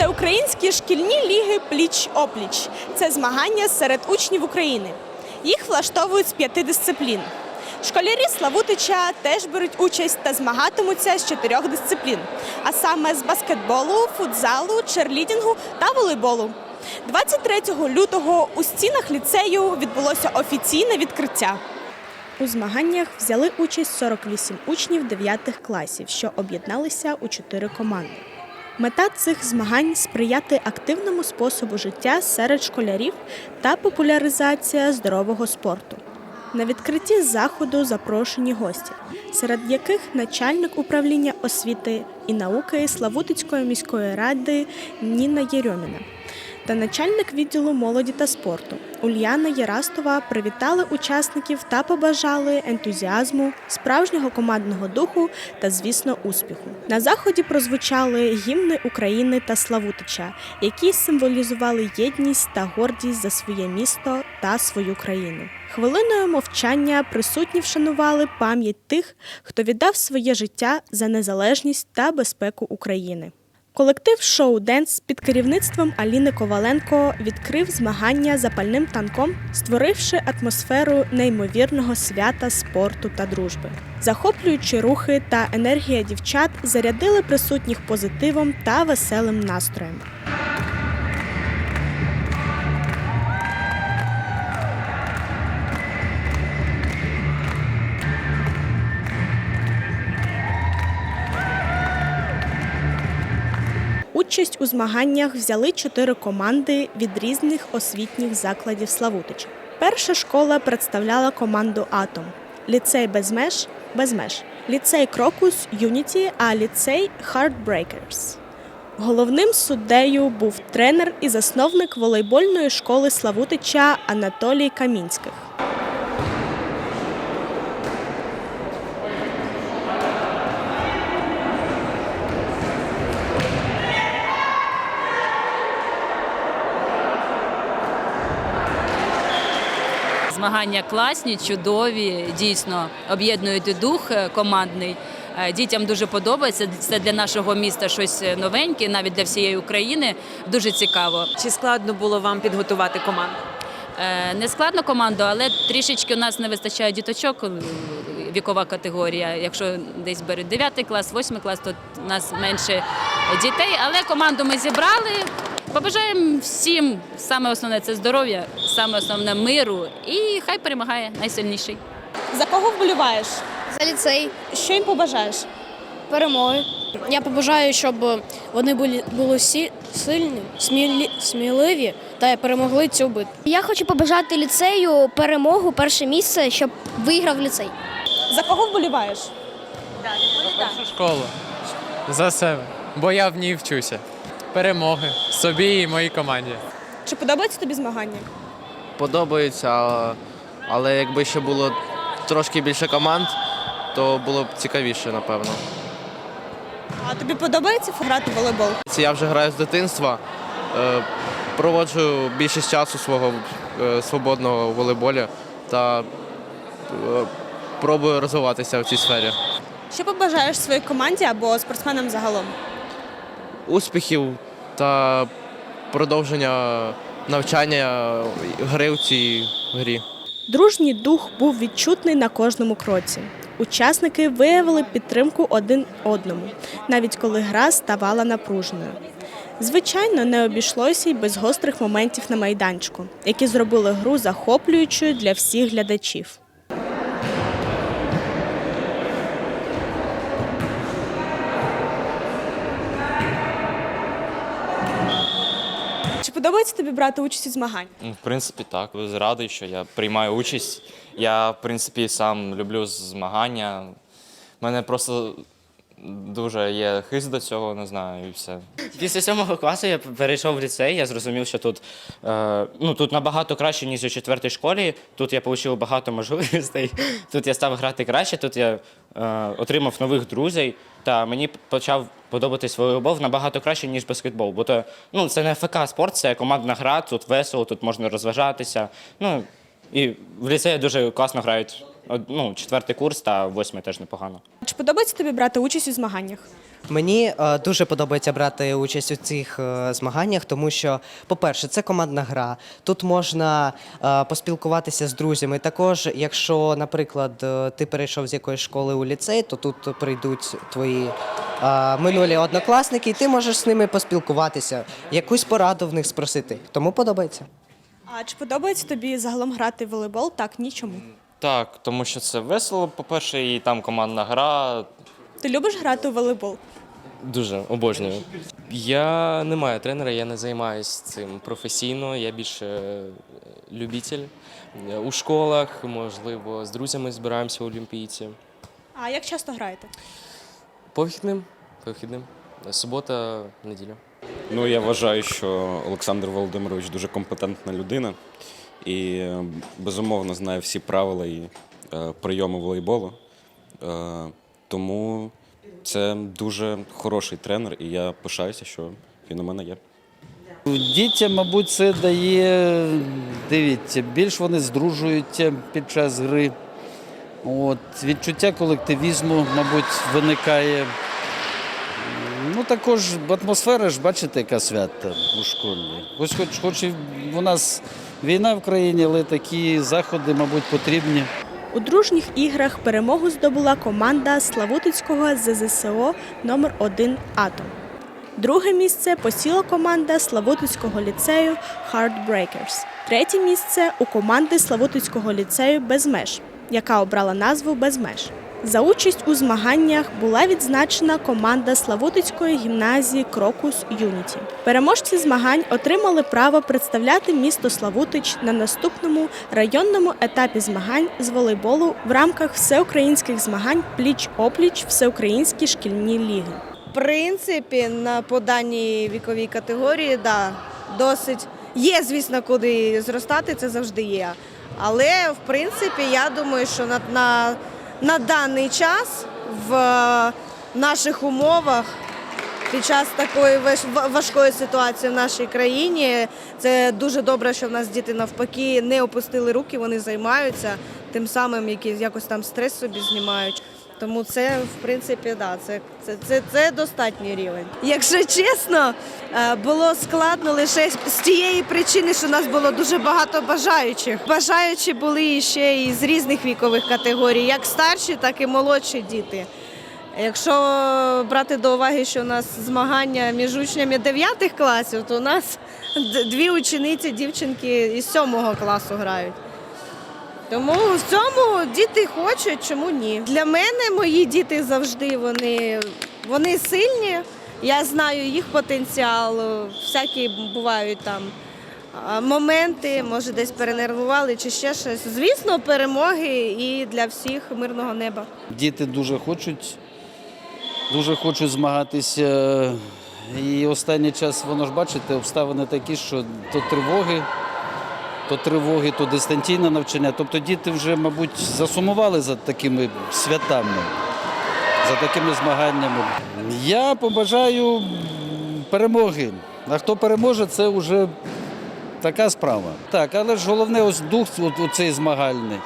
Всеукраїнські шкільні ліги пліч-опліч це змагання серед учнів України. Їх влаштовують з п'яти дисциплін. Школярі Славутича теж беруть участь та змагатимуться з чотирьох дисциплін, а саме з баскетболу, футзалу, черлідінгу та волейболу. 23 лютого у стінах ліцею відбулося офіційне відкриття. У змаганнях взяли участь 48 учнів 9 класів, що об'єдналися у чотири команди. Мета цих змагань сприяти активному способу життя серед школярів та популяризація здорового спорту. На відкритті заходу запрошені гості, серед яких начальник управління освіти і науки Славутицької міської ради Ніна Єрьоміна та начальник відділу молоді та спорту Ульяна Єрастова привітали учасників та побажали ентузіазму, справжнього командного духу та, звісно, успіху. На заході прозвучали гімни України та Славутича, які символізували єдність та гордість за своє місто та свою країну. Хвилиною мовчання присутні вшанували пам'ять тих, хто віддав своє життя за незалежність та безпеку України. Колектив шоу Денс під керівництвом Аліни Коваленко відкрив змагання запальним танком, створивши атмосферу неймовірного свята спорту та дружби. Захоплюючі рухи та енергія дівчат зарядили присутніх позитивом та веселим настроєм. Участь у змаганнях взяли чотири команди від різних освітніх закладів Славутича. Перша школа представляла команду Атом, ліцей без меж без меж, ліцей Крокус Юніті, а ліцей Heartbreakers. Головним суддею був тренер і засновник волейбольної школи Славутича Анатолій Камінських. Змагання класні, чудові, дійсно об'єднують дух е, командний. Е, Дітям дуже подобається. Це для нашого міста щось новеньке, навіть для всієї України. Дуже цікаво. Чи складно було вам підготувати команду? Е, Не складно команду, але трішечки у нас не вистачає діточок. е, Вікова категорія. Якщо десь беруть 9 клас, 8 клас, то у нас менше дітей. Але команду ми зібрали. Побажаємо всім саме основне це здоров'я, саме основне миру. І хай перемагає найсильніший. За кого вболіваєш? За ліцей Що їм побажаєш? перемоги. Я побажаю, щоб вони були, були сі- сильні, смілі, сміливі та перемогли цю битву. Я хочу побажати ліцею перемогу, перше місце, щоб виграв ліцей. За кого вболіваєш? Першу школу. За себе. Бо я в ній вчуся. Перемоги собі і моїй команді. Чи подобаються тобі змагання? подобається, але якби ще було трошки більше команд, то було б цікавіше, напевно. А тобі подобається грати в волейбол? Це я вже граю з дитинства. е, Проводжу більшість часу свого е, свободного в волейболі та е, пробую розвиватися в цій сфері. Що побажаєш своїй команді або спортсменам загалом? Успіхів та продовження навчання гри в цій грі. Дружній дух був відчутний на кожному кроці. Учасники виявили підтримку один одному, навіть коли гра ставала напруженою. Звичайно, не обійшлося й без гострих моментів на майданчику, які зробили гру захоплюючою для всіх глядачів. Чи подобається тобі брати участь у змаганнях? Ну, В принципі, так. Радий, що я приймаю участь. Я, в принципі, сам люблю змагання. У мене просто дуже є хист до цього, не знаю, і все. Після сьомого класу я перейшов в ліцей. Я зрозумів, що тут, е, ну, тут набагато краще, ніж у четвертій школі. Тут я отримав багато можливостей. Тут я став грати краще, тут я е, отримав нових друзів. Та мені почав подобатись волейбол набагато краще, ніж баскетбол. Бо то, ну, це не ФК спорт, це командна гра, тут весело, тут можна розважатися. Ну, і в ліцеї дуже класно грають. Ну, четвертий курс та восьмий теж непогано. Чи подобається тобі брати участь у змаганнях? Мені е, дуже подобається брати участь у цих е, змаганнях, тому що, по-перше, це командна гра. Тут можна е, поспілкуватися з друзями. Також, якщо, наприклад, е, ти перейшов з якоїсь школи у ліцей, то тут прийдуть твої е, минулі однокласники, і ти можеш з ними поспілкуватися, якусь пораду в них спросити. Тому подобається. А чи подобається тобі загалом грати в волейбол? Так, нічому. Так, тому що це весело, по-перше, і там командна гра. Ти любиш грати у волейбол? Дуже обожнюю. Я не маю тренера, я не займаюся цим професійно. Я більше е, любитель. У школах, можливо, з друзями збираємося олімпійці. А як часто граєте? По вихідним, по вихідним. Субота, неділя. Ну, я вважаю, що Олександр Володимирович дуже компетентна людина і е, безумовно знає всі правила і е, прийоми волейболу. Е, тому це дуже хороший тренер, і я пишаюся, що він у мене є. Дітям, мабуть, це дає, дивіться, більш вони здружуються під час гри. От, відчуття колективізму, мабуть, виникає. Ну, також атмосфера ж, бачите, яка свята у школі. Ось хоч, хоч і у нас війна в країні, але такі заходи, мабуть, потрібні. У дружніх іграх перемогу здобула команда Славутицького ЗЗСО номер 1 Атом. Друге місце посіла команда Славутицького ліцею Heartbreakers. Третє місце у команди Славутицького ліцею Без меж, яка обрала назву Без меж. За участь у змаганнях була відзначена команда Славутицької гімназії Крокус Юніті. Переможці змагань отримали право представляти місто Славутич на наступному районному етапі змагань з волейболу в рамках всеукраїнських змагань пліч-опліч всеукраїнські шкільні ліги. В принципі, на по віковій категорії, да, досить є, звісно, куди зростати, це завжди є. Але в принципі, я думаю, що на, на, на даний час в наших умовах. Під час такої важ- важкої ситуації в нашій країні це дуже добре, що в нас діти навпаки не опустили руки, вони займаються тим самим, які якось там стрес собі знімають. Тому це, в принципі, да, це, це, це, це достатній рівень. Якщо чесно, е, було складно лише з тієї причини, що нас було дуже багато бажаючих. Бажаючі були ще і з різних вікових категорій, як старші, так і молодші діти. Якщо брати до уваги, що у нас змагання між учнями 9 класів, то у нас дві учениці, дівчинки із 7 класу грають. Тому в цьому діти хочуть, чому ні. Для мене мої діти завжди вони, вони сильні. Я знаю їх потенціал, всякі бувають там моменти, може десь перенервували чи ще щось. Звісно, перемоги і для всіх мирного неба. Діти дуже хочуть, дуже хочуть змагатися. І останній час, воно ж бачите, обставини такі, що то тривоги, то тривоги, то дистанційне навчання. Тобто діти вже, мабуть, засумували за такими святами, за такими змаганнями. Я побажаю перемоги. А хто переможе, це вже така справа. Так, але ж головне ось дух оцей змагальний.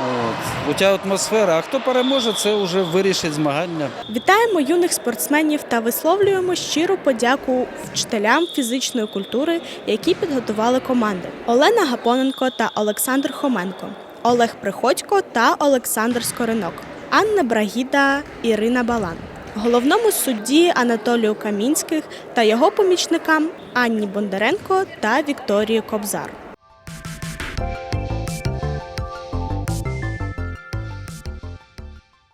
От. Оця атмосфера. А хто переможе, це вже вирішить змагання. Вітаємо юних спортсменів та висловлюємо щиру подяку вчителям фізичної культури, які підготували команди: Олена Гапоненко та Олександр Хоменко, Олег Приходько та Олександр Скоринок, Анна Брагіда, Ірина Балан. Головному судді Анатолію Камінських та його помічникам Анні Бондаренко та Вікторії Кобзар.